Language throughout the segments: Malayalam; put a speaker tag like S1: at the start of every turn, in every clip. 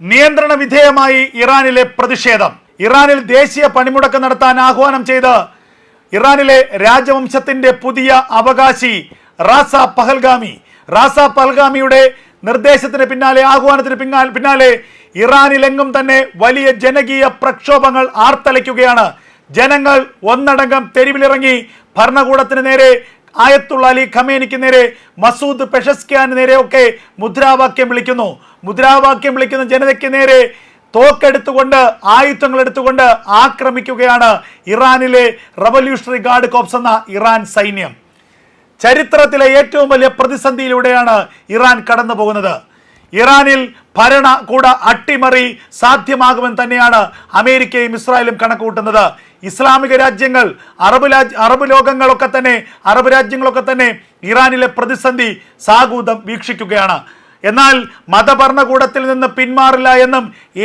S1: നിയന്ത്രണ വിധേയമായി ഇറാനിലെ പ്രതിഷേധം. ഇറാനിൽ ദേശീയ പണിമുടക്ക് നടത്താൻ ആഹ്വാനം ചെയ്ത് ഇറാനിലെ രാജവംശത്തിന്റെ പുതിയ അവകാശി റാസ പഹൽഗാമി. റാസ പഹൽഗാമിയുടെ നിർദ്ദേശത്തിന് പിന്നാലെ ആഹ്വാനത്തിന് പിന്നാലെ ഇറാനിലെങ്ങും തന്നെ വലിയ ജനകീയ പ്രക്ഷോഭങ്ങൾ ആർത്തലയ്ക്കുകയാണ്. ജനങ്ങൾ ഒന്നടങ്കം തെരുവിലിറങ്ങി ഭരണകൂടത്തിന് നേരെ ആയത്തുള്ള അലി ഖമേനിക്ക് നേരെ മസൂദ് പെഷസ്ക്യാന് നേരെ ഒക്കെ മുദ്രാവാക്യം വിളിക്കുന്നു. മുദ്രാവാക്യം വിളിക്കുന്ന ജനതയ്ക്ക് നേരെ തോക്കെടുത്തുകൊണ്ട് ആയുധങ്ങൾ എടുത്തുകൊണ്ട് ആക്രമിക്കുകയാണ് ഇറാനിലെ റവല്യൂഷണറി ഗാർഡ് കോപ്സ് എന്ന ഇറാൻ സൈന്യം. ചരിത്രത്തിലെ ഏറ്റവും വലിയ പ്രതിസന്ധിയിലൂടെയാണ് ഇറാൻ കടന്നു പോകുന്നത് ഇറാനിൽ ഭരണകൂട അട്ടിമറി സാധ്യമാകുമെന്ന് തന്നെയാണ് അമേരിക്കയും ഇസ്രായേലും കണക്കുകൂട്ടുന്നത്. ഇസ്ലാമിക രാജ്യങ്ങൾ അറബ് രാജ്യ അറബ് ലോകങ്ങളൊക്കെ തന്നെ അറബ് രാജ്യങ്ങളൊക്കെ തന്നെ ഇറാനിലെ പ്രതിസന്ധി സാഗൂതം വീക്ഷിക്കുകയാണ്. എന്നാൽ മതഭരണകൂടത്തിൽ നിന്ന് പിന്മാറില്ല എന്നും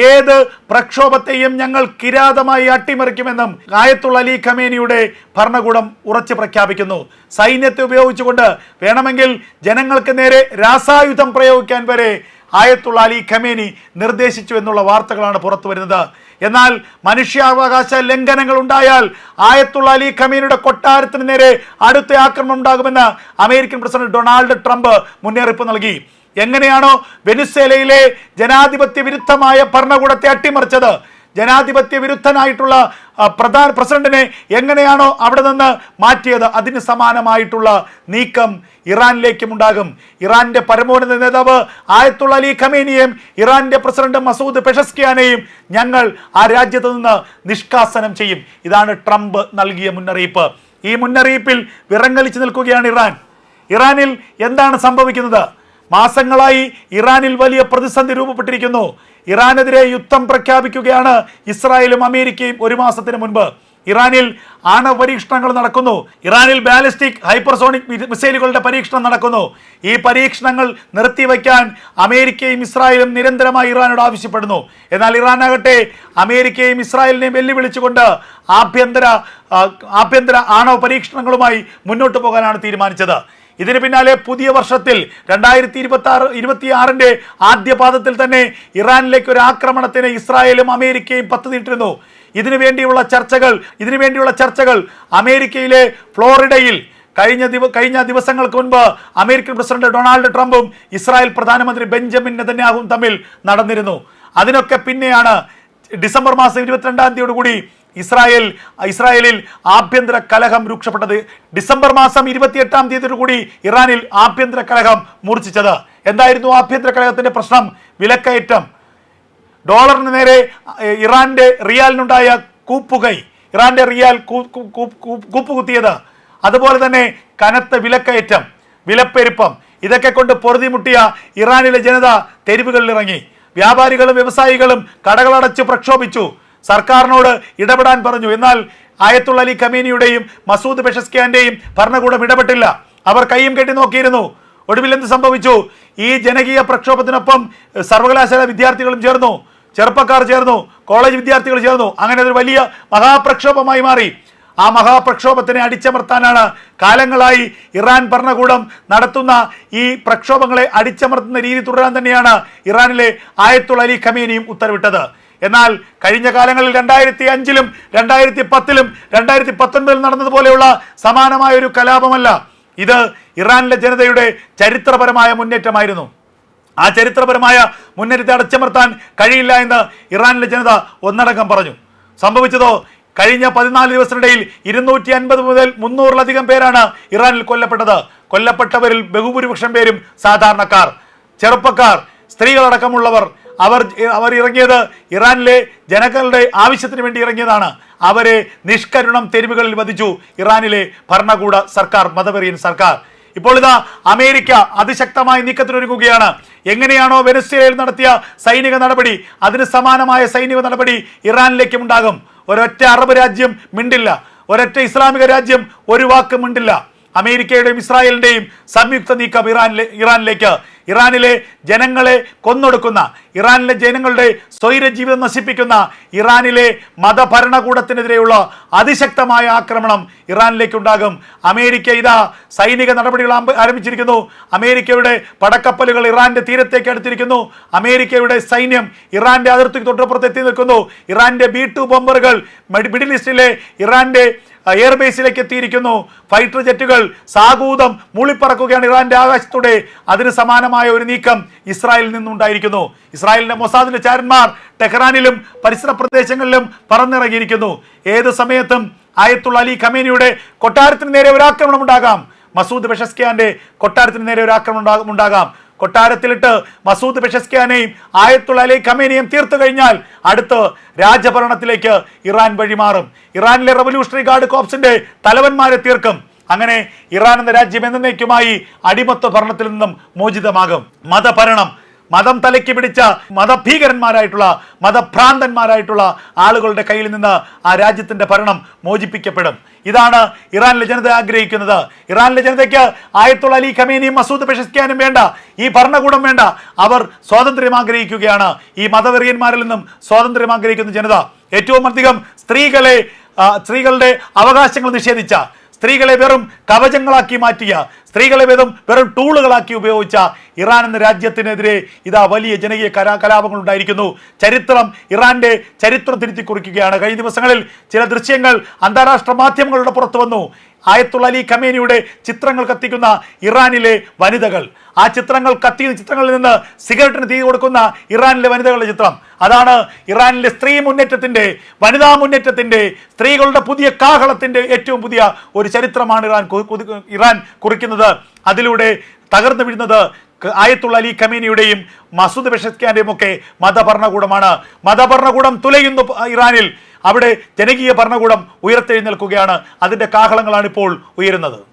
S1: ഏത് പ്രക്ഷോഭത്തെയും ഞങ്ങൾ കിരാതമായി അട്ടിമറിക്കുമെന്നും ആയത്തുള്ള അലി ഖമേനിയുടെ ഭരണകൂടം ഉറച്ചു പ്രഖ്യാപിക്കുന്നു. സൈന്യത്തെ ഉപയോഗിച്ചുകൊണ്ട് വേണമെങ്കിൽ ജനങ്ങൾക്ക് നേരെ രാസായുധം പ്രയോഗിക്കാൻ വരെ ആയത്തുള്ള അലി ഖമേനി നിർദ്ദേശിച്ചു എന്നുള്ള വാർത്തകളാണ് പുറത്തു വരുന്നത്. എന്നാൽ മനുഷ്യാവകാശ ലംഘനങ്ങൾ ഉണ്ടായാൽ ആയത്തുള്ള അലി ഖമീനിയുടെ കൊട്ടാരത്തിന് നേരെ അടുത്ത ആക്രമണം ഉണ്ടാകുമെന്ന് അമേരിക്കൻ പ്രസിഡന്റ് ഡൊണാൾഡ് ട്രംപ് മുന്നറിയിപ്പ് നൽകി. എങ്ങനെയാണോ വെനിസ്വേലയിലെ ജനാധിപത്യ വിരുദ്ധമായ ഭരണകൂടത്തെ അട്ടിമറിച്ചത്? ജനാധിപത്യ വിരുദ്ധനായിട്ടുള്ള പ്രധാന പ്രസിഡന്റിനെ എങ്ങനെയാണോ അവിടെ നിന്ന് മാറ്റിയത്? അതിന് സമാനമായിട്ടുള്ള നീക്കം ഇറാനിലേക്കും ഉണ്ടാകും. ഇറാന്റെ പരമോന്നത നേതാവ് ആയത്തുള്ള അലി ഖമേനിയെയും ഇറാന്റെ പ്രസിഡന്റ് മസൂദ് പെഷസ്കിയാനെയും ഞങ്ങൾ ആ രാജ്യത്ത് നിന്ന് നിഷ്കാസനം ചെയ്യും. ഇതാണ് ട്രംപ് നൽകിയ മുന്നറിയിപ്പ്. ഈ മുന്നറിയിപ്പിൽ വിറങ്ങലിച്ചു നിൽക്കുകയാണ് ഇറാൻ. ഇറാനിൽ എന്താണ് സംഭവിക്കുന്നത്? മാസങ്ങളായി ഇറാനിൽ വലിയ പ്രതിസന്ധി രൂപപ്പെട്ടിരിക്കുന്നു. ഇറാനെതിരെ യുദ്ധം പ്രഖ്യാപിക്കുകയാണ് ഇസ്രായേലും അമേരിക്കയും ഒരു മാസത്തിന് മുൻപ്. ഇറാനിൽ ആണവ പരീക്ഷണങ്ങൾ നടക്കുന്നു. ഇറാനിൽ ബാലിസ്റ്റിക് ഹൈപ്പർസോണിക് മിസൈലുകളുടെ പരീക്ഷണം നടക്കുന്നു. ഈ പരീക്ഷണങ്ങൾ നിർത്തിവെക്കാൻ അമേരിക്കയും ഇസ്രായേലും നിരന്തരമായി ഇറാനോട് ആവശ്യപ്പെടുന്നു. എന്നാൽ ഇറാനാകട്ടെ അമേരിക്കയും ഇസ്രായേലിനെയും വെല്ലുവിളിച്ചുകൊണ്ട് ആഭ്യന്തര ആഭ്യന്തര ആണവ പരീക്ഷണങ്ങളുമായി മുന്നോട്ട് പോകാനാണ് തീരുമാനിച്ചത്. ഇതിന് പിന്നാലെ പുതിയ വർഷത്തിൽ രണ്ടായിരത്തി ഇരുപത്തി ആറ് ഇരുപത്തി ആറിന്റെ ആദ്യ പാദത്തിൽ തന്നെ ഇറാനിലേക്ക് ഒരു ആക്രമണത്തിന് ഇസ്രായേലും അമേരിക്കയും പദ്ധതിയിട്ടിരുന്നു ഇതിനു വേണ്ടിയുള്ള ചർച്ചകൾ ഇതിനു വേണ്ടിയുള്ള ചർച്ചകൾ അമേരിക്കയിലെ ഫ്ലോറിഡയിൽ കഴിഞ്ഞ ദിവ കഴിഞ്ഞ ദിവസങ്ങൾക്ക് മുൻപ് അമേരിക്കൻ പ്രസിഡന്റ് ഡൊണാൾഡ് ട്രംപും ഇസ്രായേൽ പ്രധാനമന്ത്രി ബെഞ്ചമിൻ നെതന്യാഹും തമ്മിൽ നടന്നിരുന്നു. അതിനൊക്കെ പിന്നെയാണ് ഡിസംബർ മാസം ഇരുപത്തിരണ്ടാം തീയതിയോടുകൂടി ഇസ്രായേൽ ഇസ്രായേലിൽ ആഭ്യന്തര കലഹം രൂക്ഷപ്പെട്ടത് ഡിസംബർ മാസം ഇരുപത്തിയെട്ടാം തീയതിയോടുകൂടി ഇറാനിൽ ആഭ്യന്തര കലഹം മൂർച്ഛിച്ചത്. എന്തായിരുന്നു ആഭ്യന്തര കലഹത്തിന്റെ പ്രശ്നം? വിലക്കയറ്റം. ഡോളറിന് നേരെ ഇറാന്റെ റിയാലിനുണ്ടായ കൂപ്പുകൈ ഇറാന്റെ റിയാൽ കൂപ്പുകുത്തിയത്. അതുപോലെ തന്നെ കനത്ത വിലക്കയറ്റം വിലപ്പെരുപ്പം. ഇതൊക്കെ കൊണ്ട് പൊറുതിമുട്ടിയ ഇറാനിലെ ജനത തെരുവുകളിലിറങ്ങി. വ്യാപാരികളും വ്യവസായികളും കടകളടച്ച് പ്രക്ഷോഭിച്ചു. സർക്കാരിനോട് ഇടപെടാൻ പറഞ്ഞു. എന്നാൽ ആയത്തുള്ള അലി കമീനിയുടെയും മസൂദ് ബഷസ്കിയാന്റെയും ഭരണകൂടം ഇടപെട്ടില്ല. അവർ കൈയും കെട്ടി നോക്കിയിരുന്നു. ഒടുവിൽ എന്ത് സംഭവിച്ചു? ഈ ജനകീയ പ്രക്ഷോഭത്തിനൊപ്പം സർവകലാശാല വിദ്യാർത്ഥികളും ചേർന്നു. ചെറുപ്പക്കാർ ചേർന്നു. കോളേജ് വിദ്യാർത്ഥികൾ ചേർന്നു. അങ്ങനെ ഒരു വലിയ മഹാപ്രക്ഷോഭമായി മാറി. ആ മഹാപ്രക്ഷോഭത്തിനെ അടിച്ചമർത്താനാണ് കാലങ്ങളായി ഇറാൻ ഭരണകൂടം നടത്തുന്ന ഈ പ്രക്ഷോഭങ്ങളെ അടിച്ചമർത്തുന്ന രീതി തുടരാൻ തന്നെയാണ് ഇറാനിലെ ആയത്തുള്ള അലി ഖമീനിയും ഉത്തരവിട്ടത്. എന്നാൽ കഴിഞ്ഞ കാലങ്ങളിൽ രണ്ടായിരത്തി അഞ്ചിലും രണ്ടായിരത്തി പത്തിലും രണ്ടായിരത്തി പത്തൊൻപതിൽ നടന്നതുപോലെയുള്ള സമാനമായ ഒരു കലാപമല്ല. ഇത് ഇറാനിലെ ജനതയുടെ ചരിത്രപരമായ മുന്നേറ്റമായിരുന്നു. ആ ചരിത്രപരമായ മുന്നേറ്റത്തെ അടച്ചമർത്താൻ കഴിയില്ല എന്ന് ഇറാനിലെ ജനത ഒന്നടങ്കം പറഞ്ഞു. സംഭവിച്ചതോ? കഴിഞ്ഞ പതിനാല് ദിവസത്തിനിടയിൽ ഇരുന്നൂറ്റി അൻപത് മുതൽ മുന്നൂറിലധികം പേരാണ് ഇറാനിൽ കൊല്ലപ്പെട്ടത്. കൊല്ലപ്പെട്ടവരിൽ ബഹുഭൂരിപക്ഷം പേരും സാധാരണക്കാർ ചെറുപ്പക്കാർ സ്ത്രീകളടക്കമുള്ളവർ. അവർ അവർ ഇറങ്ങിയത് ഇറാനിലെ ജനങ്ങളുടെ ആവശ്യത്തിന് വേണ്ടി ഇറങ്ങിയതാണ്. അവരെ നിഷ്കരുണം തെരുവുകളിൽ വധിച്ചു ഇറാനിലെ ഭരണകൂട സർക്കാർ മതപെറിയൻ സർക്കാർ. ഇപ്പോൾ ഇതാ അമേരിക്ക അതിശക്തമായ നീക്കത്തിനൊരുങ്ങുകയാണ്. എങ്ങനെയാണോ വെനസ്വേലയിൽ നടത്തിയ സൈനിക നടപടി അതിന് സമാനമായ സൈനിക നടപടി ഇറാനിലേക്കും ഉണ്ടാകും. ഒരൊറ്റ അറബ് രാജ്യം മിണ്ടില്ല. ഒരൊറ്റ ഇസ്ലാമിക രാജ്യം ഒരു വാക്ക് മിണ്ടില്ല. അമേരിക്കയുടെയും ഇസ്രായേലിന്റെയും സംയുക്ത നീക്കം ഇറാനിലെ ഇറാനിലേക്ക് ഇറാനിലെ ജനങ്ങളെ കൊന്നൊടുക്കുന്ന ഇറാനിലെ ജനങ്ങളുടെ സ്വൈര ജീവിതം നശിപ്പിക്കുന്ന ഇറാനിലെ മതഭരണകൂടത്തിനെതിരെയുള്ള അതിശക്തമായ ആക്രമണം ഇറാനിലേക്കുണ്ടാകും. അമേരിക്ക ഇതാ സൈനിക നടപടികൾ ആരംഭിച്ചിരിക്കുന്നു. അമേരിക്കയുടെ പടക്കപ്പലുകൾ ഇറാന്റെ തീരത്തേക്ക് അടുത്തിരിക്കുന്നു. അമേരിക്കയുടെ സൈന്യം ഇറാന്റെ അതിർത്തിക്ക് തൊട്ടപ്പുറത്ത് എത്തി നിൽക്കുന്നു. ഇറാന്റെ ബി ടു ബോംബറുകൾ മെഡ്- മിഡിൽ ഈസ്റ്റിലെ ഇറാന്റെ എയർബേസിലേക്ക് എത്തിയിരിക്കുന്നു. ഫൈറ്റർ ജെറ്റുകൾ സാഗൂതം മൂളിപ്പറക്കുകയാണ് ഇറാന്റെ ആകാശത്തൂടെ. അതിന് സമാനമായ ഒരു നീക്കം ഇസ്രായേലിൽ നിന്നുണ്ടായിരിക്കുന്നു. ഇസ്രായേലിന്റെ മൊസാദിന്റെ ചാരന്മാർ ടെഹ്റാനിലും പരിസര പ്രദേശങ്ങളിലും പറന്നിറങ്ങിയിരിക്കുന്നു. ഏത് സമയത്തും ആയത്തുള്ള അലി ഖമേനിയുടെ കൊട്ടാരത്തിന് നേരെ ഒരു ആക്രമണം ഉണ്ടാകാം. മസൂദ് ബഷസ്കിയാന്റെ കൊട്ടാരത്തിന് നേരെ ഒരു ആക്രമണം ഉണ്ടാകാം. കൊട്ടാരത്തിലിട്ട് മസൂദ് ബഷസ്കിയാനെയും ആയത്തുള്ള അലി ഖമേനിയും തീർത്തു കഴിഞ്ഞാൽ അടുത്ത് രാജഭരണത്തിലേക്ക് ഇറാൻ വഴിമാറും. ഇറാനിലെ റവല്യൂഷണറി ഗാർഡ് കോപ്സിന്റെ തലവന്മാരെ തീർക്കും. അങ്ങനെ ഇറാൻ എന്ന രാജ്യം എന്നേക്കുമായി അടിമത്വ ഭരണത്തിൽ നിന്നും മോചിതമാകും. മതഭരണം മതം തലയ്ക്ക് പിടിച്ച മതഭീകരന്മാരായിട്ടുള്ള മതഭ്രാന്തന്മാരായിട്ടുള്ള ആളുകളുടെ കയ്യിൽ നിന്ന് ആ രാജ്യത്തിന്റെ ഭരണം മോചിപ്പിക്കപ്പെടും. ഇതാണ് ഇറാനിലെ ജനത ആഗ്രഹിക്കുന്നത്. ഇറാനിലെ ജനതയ്ക്ക് ആയത്തുള്ള അലി ഖമീനിയും മസൂദ് പ്രശസ്തിക്കാനും വേണ്ട ഈ ഭരണകൂടം വേണ്ട. അവർ സ്വാതന്ത്ര്യം ആഗ്രഹിക്കുകയാണ്. ഈ മതവെറിയന്മാരിൽ നിന്നും സ്വാതന്ത്ര്യം ആഗ്രഹിക്കുന്ന ജനത. ഏറ്റവും അധികം സ്ത്രീകളെ സ്ത്രീകളുടെ അവകാശങ്ങൾ നിഷേധിച്ച സ്ത്രീകളെ വെറും കവചങ്ങളാക്കി മാറ്റിയ സ്ത്രീകളെ വെറും വെറും ടൂളുകളാക്കി ഉപയോഗിച്ച ഇറാൻ എന്ന രാജ്യത്തിനെതിരെ ഇതാ വലിയ ജനകീയ കലാ കലാപങ്ങൾ ഉണ്ടായിരിക്കുന്നു. ചരിത്രം ഇറാന്റെ ചരിത്രം തിരുത്തി കുറിക്കുകയാണ്. കഴിഞ്ഞ ദിവസങ്ങളിൽ ചില ദൃശ്യങ്ങൾ അന്താരാഷ്ട്ര മാധ്യമങ്ങളുടെ പുറത്തു വന്നു. ആയത്തുള്ള അലി ഖമേനിയുടെ ചിത്രങ്ങൾ കത്തിക്കുന്ന ഇറാനിലെ വനിതകൾ. ആ ചിത്രങ്ങൾ കത്തിയ ചിത്രങ്ങളിൽ നിന്ന് സിഗരറ്റിന് തീ കൊടുക്കുന്ന ഇറാനിലെ വനിതകളുടെ ചിത്രം. അതാണ് ഇറാനിലെ സ്ത്രീ മുന്നേറ്റത്തിന്റെ വനിതാ മുന്നേറ്റത്തിന്റെ സ്ത്രീകളുടെ പുതിയ കാഹളത്തിന്റെ ഏറ്റവും പുതിയ ഒരു ചരിത്രമാണ് ഇറാൻ ഇറാൻ കുറിക്കുന്നത്. അതിലൂടെ തകർന്നു വീഴുന്നത് ആയത്തുള്ള അലി ഖമീനിയുടെയും മസൂദ് ബഷസ്ഖാന്റെയും ഒക്കെ മതഭരണകൂടമാണ്. മതഭരണകൂടം തുലയുന്നു ഇറാനിൽ. അവിടെ ജനകീയ ഭരണകൂടം ഉയർത്തെഴുന്നേൽക്കുകയാണ്. അതിന്റെ കാഹളങ്ങളാണ് ഇപ്പോൾ ഉയരുന്നത്.